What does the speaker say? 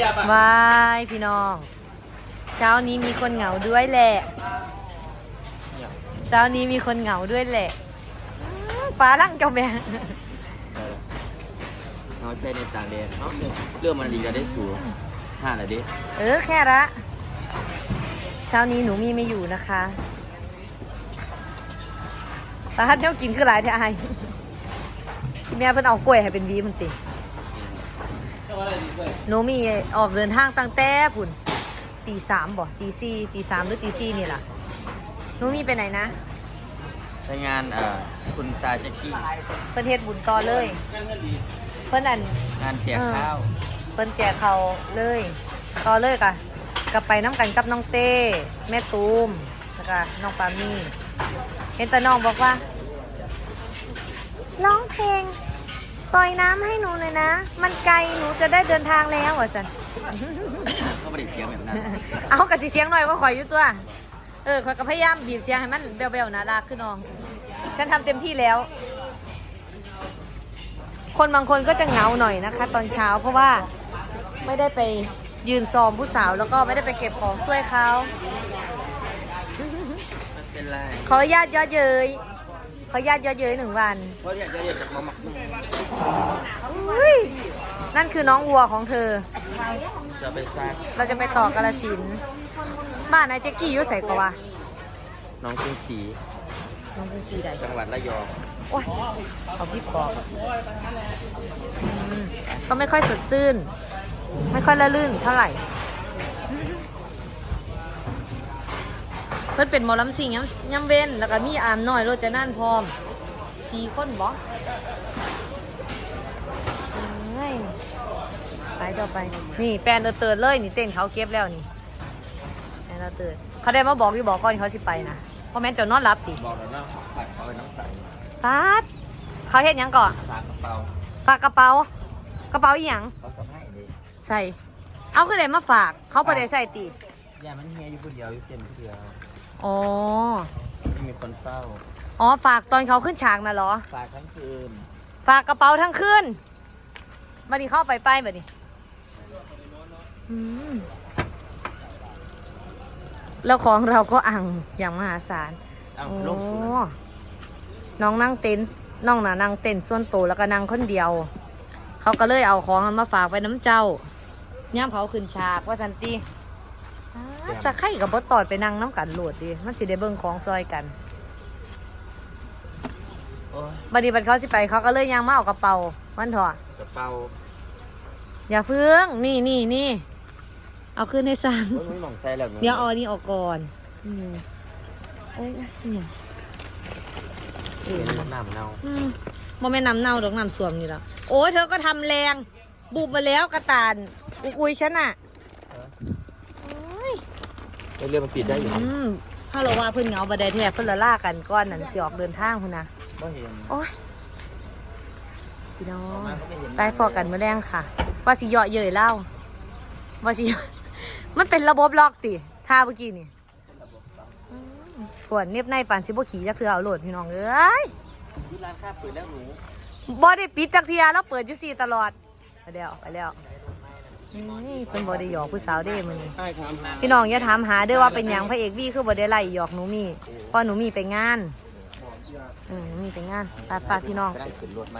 สียบอะวายพี่น้อง เช้านี้มีคนเหงาด้วยแหละ เช้านี้มีคนเหงาด้วยแหละอื้อฟ้าลั่งเจ้าแม่เขาใช้ในต่างแดนเนาะเรื่องมันดีก็ได้สูงห้าละดิเออแค่ละเช้านี้หนูมีไม่อยู่นะคะตาฮัดเนี้ยกินคือหลายแท้ไอายแม่เพิ่นเอากล้วยให้เป็นวีมันติ หนูมีออกเดินทางตั้งแต่พุ่นตีสามบ่ตีสี่ตีสามหรือตีสี่นี่ล่ะหนูมีไปไหนนะใช้งานเอ่อคุณตาแจ็กกี้เพิ่นเฮ็ดบุญต่อเลย เพิ่นอันงานแจกข้าวเพิ่นแจกเขาเลยต่อเลยกะกลับไปน้ำกันกับน้องเต้แม่ตูมแล้วก็น้องปามี่เห็นแต่น้องบอกว่าร้องเพลง ปล่อยน้ำให้หนูหน่อยนะ มันไกลหนูจะได้เดินทางแล้วอะสัน เขาไม่ได้เสียงแบบนั้นเอากะสิเสียงหน่อยก็ข่อยอยู่ตัว เออข่อยก็พยายามบีบเสียงให้มันเบลๆนะลากขึ้นน้อง ฉันทำเต็มที่แล้ว คนบางคนก็จะเหงาหน่อยนะคะ ตอนเช้าเพราะว่าไม่ได้ไปยืนซ้อมผู้สาวแล้วก็ไม่ได้ไปเก็บของช่วยเขาไม่เป็นไร ขออนุญาตยอดเย้ย ขออนุญาตยอดเย้ยหนึ่งวันเพราะอยากจะเรียกจากมามักอุ๊ยนั่นคือน้องวัวของเธอ จะไปสร้างเราจะไปต่อกาลสินธุ์บ้านนายแจ็กกี้อยุ่ใส่กว่าน้องกรุงศรีน้องเป็นสีใดจังหวัดระยองโอ้ยเอาพี่ปอบอืมก็ไม่ค่อยสดชื่น ไม่ค่อยละลื่นเท่าไหร่ พิ่นเป็นหมอลำสิงย้ำย้ำเว้นแล้วก็มีอามน้อยโรจนั่นพร้อมสี่คนบ่เอ้ยไปต่อไป นี่แฟนเออเติร์ดเลยนี่เต้นเขาเก็บแล้วนี่แฟนเออเติร์ดเขาได้มาบอกอยู่บอกก่อนเขาสิไปนะเพราะแม่นเจะนอนรับติบอกแล้วนะผัดเขาเป็นน้ำใสฟาดเขาเฮ็ดหยังก่อนฝากกระเป๋าฝากกระเป๋ากระเป๋าอีหยังเขาสัมภาษณ์เลยใส่เอาคือได้มาฝาก เขาประเดี๋ใส่ตีอย่ามันเฮียอยู่คนเดียวอยู่เต็มคนเดียว อ๋อ ไม่มีคนเฝ้า อ๋อ ฝากตอนเขาขึ้นฉากนะเหรอ ฝากทั้งคืน ฝากกระเป๋าทั้งคืนบัดนี้เข้าไปป้ายบัดนี้อืมแล้วของเราก็อังอย่างมหาศาลเอาโอ้ลงทุนน้องนั่งเต็นท์น้องน่ะนั่งเต็นท์ส่วนตัวแล้วก็นั่งคนเดียว เขาก็เลยเอาของมาฝากไว้น้ำเจ้าย่ามเขาขึ้นฉากว่าสันติอ้า จะไข่กับบตอดไปนั่งน้ำกันโหลดดิมันสิได้เบิ่งของซอยกันโอ้ยบัดนี้บัดเขาสิไปเขาก็เลยย่างมาเอากระเป๋ามันเถอะกระเป๋าอย่าเพิ่งนี่นี่นี่เอาขึ้นให้สันโอ้ยไม่มองใส่แล้วเดี๋ยวเอาอันนี่ออกก่อนอืมโอ้ยเนี่ยเอเป็นอ น้ำเน่าอืมบ่แม่นน้ำเน่าดอกน้ำสวมนี่ละโอ้ยเธอก็ทำแรง บุบมาแล้วกระตานอุยอุยฉันอะโอ้ย เรื่องมันปิดได้อยู่อืมถ้าเราว่าเพิ่นเหงาบ่ได้แท้เพิ่นละล่ากันก้อนนั่นสิออกเดินทางพุ่นนะก็เห็นโอ้ยพี่น้อออกงมาก็ไม่เห็นไปพอกันมื้อแรงค่ะ ว่าสิเหยาะเย้ยเล่าว่าสิ มันเป็นระบบล็อกติท่าเมื่อกี้นี่อืมปวดเน็บในปานสิบ่ขี่จักเทื่อเอาโหลดพี่น้องเอ้ยที่ร้านค้าเปิดแล้วหนูบ่ได้ปิดจักเทียแล้วเปิดอยู่สี่ตลอดไปแล้วไปแล้ว นี่เพิ่นบ่ได้หยอกผู้สาวเด้มื้อนี้ใช่ครับพี่น้องอย่าถามหาเด้อว่าเป็นหยังพระเอกวี่คือบ่ได้ไล่หยอกหนูมีเพราะหนูมีไปงานอืมหนูมีไปงานไปไปพี่น้องไปได้ขึ้นรถไหม